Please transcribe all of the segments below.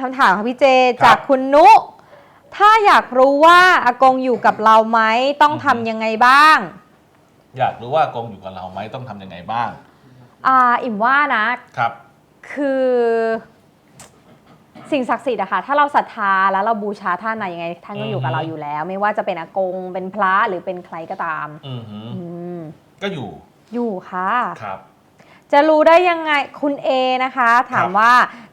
ถามค่ะพี่เจครับ จากคุณนุ ถ้าอยากรู้ว่าอากงอยู่กับเราไหมต้องทำยังไงบ้าง อยากรู้ว่าอากงอยู่กับเราไหมต้องทำยังไงบ้าง อ่าอิ่มว่านะ ครับ คือ สิ่งศักดิ์สิทธิ์อะค่ะถ้าเราศรัทธาแล้วเราบูชาท่านอะยังไง ท่านก็อยู่กับอือฮึเราอยู่แล้ว ไม่ว่าจะเป็นอากงเป็นพระหรือเป็นใครก็ตาม อือหืออืม ก็อยู่อยู่ค่ะ ครับ จะรู้ได้ยังไงคุณเอนะคะ ถามครับว่า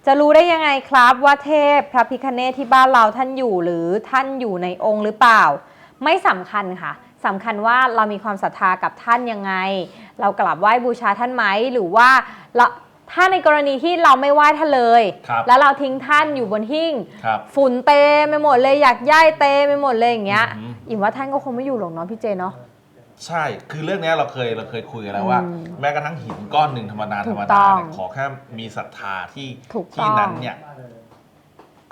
จะรู้ได้ยังไงครับว่าเทพพระพิคเนตที่บ้านเราท่านอยู่หรือท่านอยู่ในองค์หรือเปล่า ไม่สำคัญค่ะสำคัญว่าเรามีความศรัทธากับท่านยังไง เรากราบไหว้บูชาท่านไหมหรือว่าเราถ้าในกรณีที่เราไม่ไหว้ท่านเลยครับแล้วเราทิ้งท่านอยู่บนหิ้งครับฝุ่นเตไปหมดเลยอยากย้ายเตไปหมดเลยอย่างเงี้ยอือหืออิ่มว่าท่านก็คงไม่อยู่หรอกเนาะพี่เจเนาะ ใช่ คือเรื่องเนี้ยเราเคยเราเคยคุยกันแล้วว่า อืมแม้กระทั่งหินก้อนหนึ่งธรรมดาถูธรกรมต้ดาองเนี่ยขอแค่มีศรัทธาที่ถูกที่ต้อง นั้นเนี่ย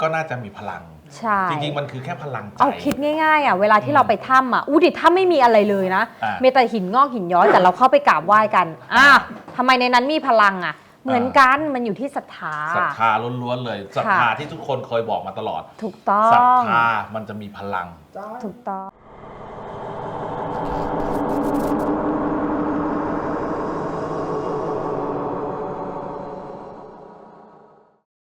ก็น่าจะมีพลัง ใช่ จริงๆ มันคือแค่พลังใจ เอาคิดง่ายๆอะเวลาที่เราไปถ้ำอะอู้ดิถ้ำไม่มีอะไรเลยนะอ่ามีแต่หินงอกหินย้อยแต่เราเข้าไปกราบไหว้กันอะทำไมในนั้นมีพลังอะ เหมือนกันมันอยู่ที่ศรัทธา ศรัทธาล้วนๆเลยศรัทธาที่ทุกคนเคยบอกมาตลอดถูกต้อศรัทง ธามันจะมีพลัง ถูกต้อง